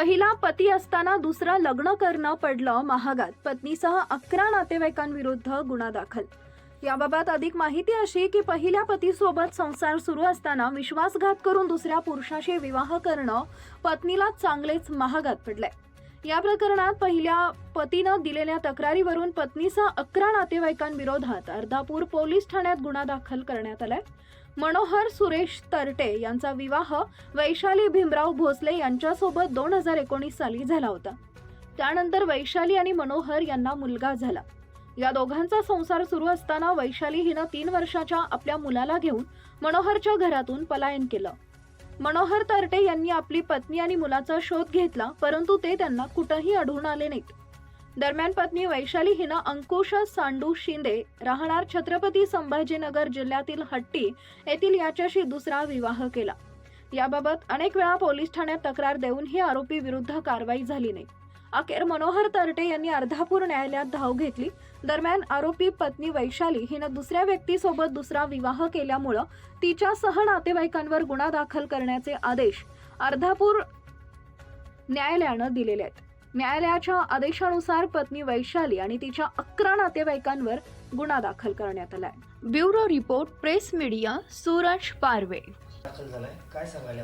पहिला पती असताना दुसरा लग्न करणं पडलं महागात. पत्नीसह अकरा नातेवाईकांविरुद्ध गुन्हा दाखल. याबाबत अधिक माहिती अशी की पहिल्या पतीसोबत संसार सुरू असताना विश्वासघात करून दुसऱ्या पुरुषाशी विवाह करणं पत्नीला चांगलेच महागात पडलंय. या प्रकरणात पहिल्या पतीनं दिलेल्या तक्रारीवरून पत्नीसह अकरा नातेवाईकांविरोधात अर्धापूर पोलीस ठाण्यात गुन्हा दाखल करण्यात आलाय. मनोहर सुरेश तरटे यांचा विवाह वैशाली भीमराव भोसले यांच्यासोबत दोन हजार एकोणीस साली झाला होता. त्यानंतर वैशाली आणि मनोहर यांना मुलगा झाला. या दोघांचा संसार सुरू असताना वैशाली हिनं तीन वर्षाच्या आपल्या मुलाला घेऊन मनोहरच्या घरातून पलायन केलं. मनोहर तरटे यांनी आपली पत्नी आणि मुलाचा शोध घेतला परंतु ते त्यांना कुठंही आढळून आले नाहीत. दरम्यान पत्नी वैशाली हिनं अंकुश सांडू शिंदे राहणार छत्रपती संभाजीनगर जिल्ह्यातील हट्टी येथील याच्याशी दुसरा विवाह केला. याबाबत अनेक वेळा पोलीस ठाण्यात तक्रार देऊनही आरोपी विरुद्ध कारवाई झाली नाही. अखेर मनोहर तरटे यांनी अर्धापूर न्यायालयात धाव घेतली. दरम्यान आरोपी पत्नी वैशाली हिनं दुसऱ्या व्यक्तीसोबत दुसरा विवाह केल्यामुळं तिच्यासह नातेवाईकांवर गुन्हा दाखल करण्याचे आदेश अर्धापूर न्यायालयानं दिलेले आहेत. न्यायालयाच्या आदेशानुसार पत्नी वैशाली आणि तिच्या अकरा नातेवाईकांवर गुन्हा दाखल करण्यात आलाय. Bureau report press media Suraj Parve. दाखल झालाय काय सांगायला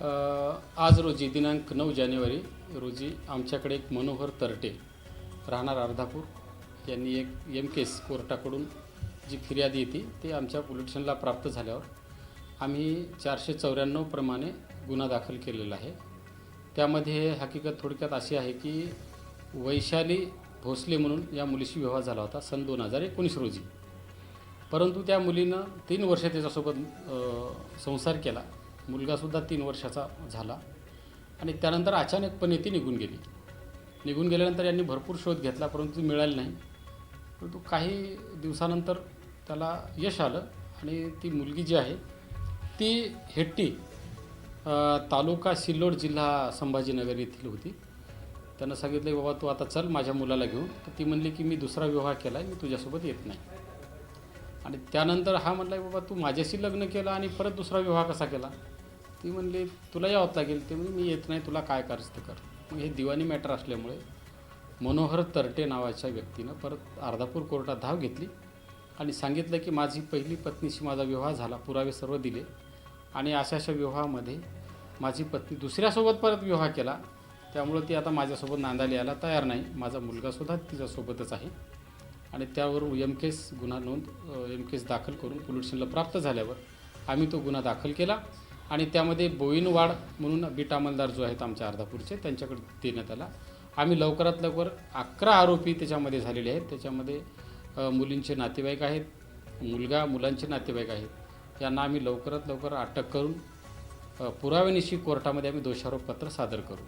आज रोजी दिनांक नऊ जानेवारी रोजी आमच्याकडे एक मनोहर तरटे राहणार अर्धापूर. यांनी एक एम केस कोर्टाकडून जी फिर्यादी येते ते आमच्या पोलिटिशनला प्राप्त झाल्यावर आम्ही चारशे चौऱ्याण्णव प्रमाणे गुन्हा दाखल केलेला आहे. त्यामध्ये हकीकत थोडक्यात अशी आहे की वैशाली भोसले म्हणून या मुलीशी विवाह झाला होता सन दोन हजार एकोणीस रोजी. परंतु त्या मुलीनं तीन वर्ष त्याच्यासोबत संसार केला. मुलगासुद्धा तीन वर्षाचा झाला. आणि त्यानंतर अचानकपणे ती निघून गेली. निघून गेल्यानंतर यांनी भरपूर शोध घेतला परंतु मिळाली नाही. परंतु काही दिवसानंतर त्याला यश आलं आणि ती मुलगी जी आहे ती हेट्टी तालुका सिल्लोड जिल्हा संभाजीनगर येथील होती. त्यांना सांगितलं बाबा तू आता चल माझ्या मुलाला घेऊन. तर ती म्हणली की मी दुसरा विवाह केला आहे मी तुझ्यासोबत येत नाही. आणि त्यानंतर हा म्हणला बाबा तू माझ्याशी लग्न केलं आणि परत दुसरा विवाह कसा केला? ती म्हणली तुला यावंच लागेल. ते म्हणजे मी येत नाही तुला काय करायचं ते कर. मग हे दिवाणी मॅटर असल्यामुळे मनोहर तरटे नावाच्या व्यक्तीनं परत अर्धापूर कोर्टात धाव घेतली आणि सांगितलं की माझी पहिली पत्नीशी माझा विवाह झाला पुरावे सर्व दिले आणि अशा अशा विवाहामध्ये माझी पत्नी दुसऱ्यासोबत परत विवाह केला. त्यामुळं ती आता माझ्यासोबत नांदायला यायला तयार नाही. माझा मुलगासुद्धा तिच्यासोबतच आहे. आणि त्यावरून एम केस गुन्हा नोंद एम केस दाखल करून पोलीस स्टेशनला प्राप्त झाल्यावर आम्ही तो गुन्हा दाखल केला. आणि त्यामध्ये बोईनवाड म्हणून बीट अंमलदार जो आहेत आमच्या अर्धापूरचे त्यांच्याकडे देण्यात आला. आम्ही लवकरात लवकर अकरा आरोपी त्याच्यामध्ये झालेले आहेत. त्याच्यामध्ये मुलींचे नातेवाईक आहेत मुलगा मुलांचे नातेवाईक आहेत. यांना आम्ही लवकरात लवकर अटक करून पुराव्यानिशी कोर्टामध्ये आम्ही दोषारोपपत्र सादर करू.